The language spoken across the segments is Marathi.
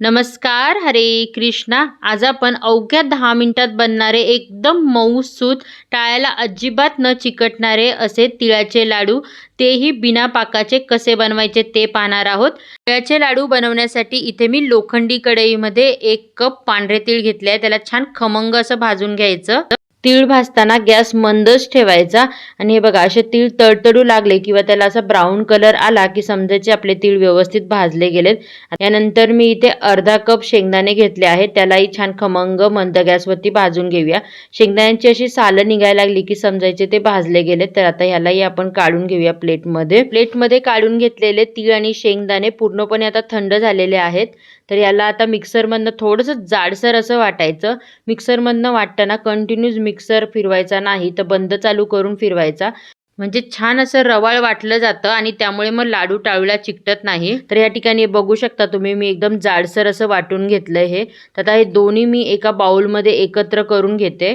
नमस्कार हरे कृष्णा. आज आपण अवघ्या दहा मिनिटात बनणारे एकदम मऊसूत टाळ्याला अजिबात न चिकटणारे असे तिळाचे लाडू तेही बिना पाकाचे कसे बनवायचे ते पाहणार आहोत. तिळाचे लाडू बनवण्यासाठी इथे मी लोखंडी कढईमध्ये एक कप पांढरे तीळ घेतले आहे. त्याला छान खमंग असं भाजून घ्यायचं. तीळ भाजताना गॅस मंदच ठेवायचा. आणि हे बघा असे तीळ तडतडू लागले किंवा त्याला असा ब्राऊन कलर आला की समजायचे आपले तीळ व्यवस्थित भाजले गेलेत. यानंतर मी इथे अर्धा कप शेंगदाणे घेतले आहेत. त्यालाही छान खमंग मंद गॅसवरती भाजून घेऊया. शेंगदाण्यांची अशी सालं निघायला लागली की समजायचे ते भाजले गेलेत तर आता ह्यालाही आपण काढून घेऊया प्लेटमध्ये. प्लेटमध्ये काढून घेतलेले तीळ आणि शेंगदाणे पूर्णपणे आता थंड झालेले आहेत. तर याला आता मिक्सरमधनं थोडंसं जाडसर असं वाटायचं. मिक्सरमधनं वाटताना कंटिन्यूज मिक्स मिक्सर फिरवायचा नाही तर बंद चालू करून फिरवायचा. म्हणजे छान असं रवाळ वाटलं जातं आणि त्यामुळे मग लाडू टाळूला चिकटत नाही. तर या ठिकाणी बघू शकता तुम्ही मी एकदम जाडसर असं वाटून घेतलंय हे. तर आता हे दोन्ही मी एका बाउलमध्ये एकत्र करून घेते.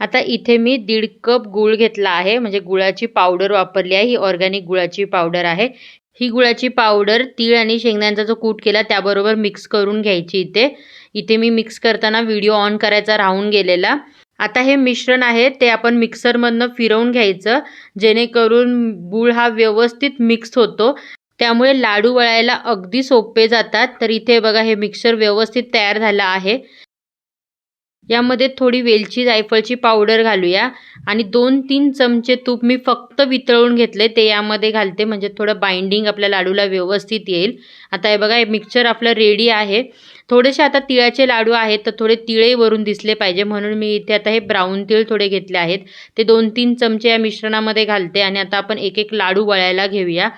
आता इथे मी दीड कप गूळ घेतला आहे. म्हणजे गुळाची पावडर वापरली आहे. ही ऑर्गॅनिक गुळाची पावडर आहे. ही गुळाची पावडर तीळ आणि शेंगदाण्याचा जो कूट केला त्याबरोबर मिक्स करून घ्यायची इथे. इथे मी मिक्स करताना व्हिडिओ ऑन करायचा राहून गेलेला. आता हे मिश्रण आहे ते आपण मिक्सरमधनं फिरवून घ्यायचं जेणेकरून गूळ हा व्यवस्थित मिक्स होतो. त्यामुळे लाडू वळायला अगदी सोपे जातात. तर इथे बघा हे मिक्सर व्यवस्थित तयार झालं आहे. यामध्ये थोडी वेलची जायफळची पावडर घालूया. आणि दोन तीन चमचे तूप मी फक्त वितळून घेतले ते यामध्ये घालते. म्हणजे थोडं बाइंडिंग आपल्या लाडूला व्यवस्थित येईल. आता हे बघा हे मिक्सचर आपलं रेडी आहे. थोडेसे आता तिळाचे लाडू आहेत तर थोडे तिळे वरून दिसले पाहिजे. म्हणून मी इथे आता हे ब्राऊन तिळ थोडे घेतले आहेत. ते दोन तीन चमचे या मिश्रणामध्ये घालते. आणि आता आपण एक एक लाडू वळायला घेऊया.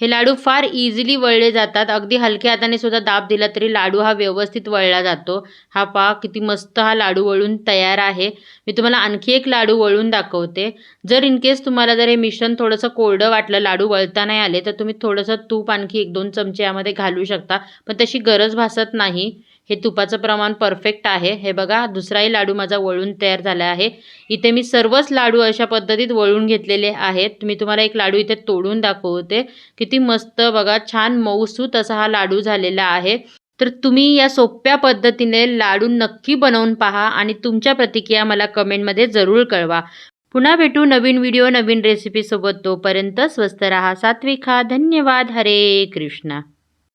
हे लाडू फार इझिली वळले जातात. अगदी हलक्या हाताने सुद्धा दाब दिला तरी लाडू हा व्यवस्थित वळला जातो. हा पहा किती मस्त हा लाडू वळून तयार आहे. मी तुम्हाला आणखी एक लाडू वळून दाखवते. जर इन केस तुम्हाला जर हे मिश्रण थोडंसं कोरडं वाटलं लाडू वळता नाही आले तर तुम्ही थोडंसं तूप आणखी एक दोन चमचे यामध्ये घालू शकता. पण तशी गरज भासत नाही. हे तुपाचं प्रमाण परफेक्ट आहे. हे बघा दुसराही लाडू माझा वळून तयार झाला आहे. इथे मी सर्वच लाडू अशा पद्धतीत वळून घेतलेले आहेत. मी तुम्हाला एक लाडू इथे तोडून दाखवते किती मस्त बघा छान मऊसूत असा हा लाडू झालेला आहे. तर तुम्ही या सोप्या पद्धतीने लाडू नक्की बनवून पहा आणि तुमच्या प्रतिक्रिया मला कमेंटमध्ये जरूर कळवा. पुन्हा भेटू नवीन व्हिडिओ नवीन रेसिपीसोबत तोपर्यंत स्वस्त रहा सात्विक. धन्यवाद. हरे कृष्णा.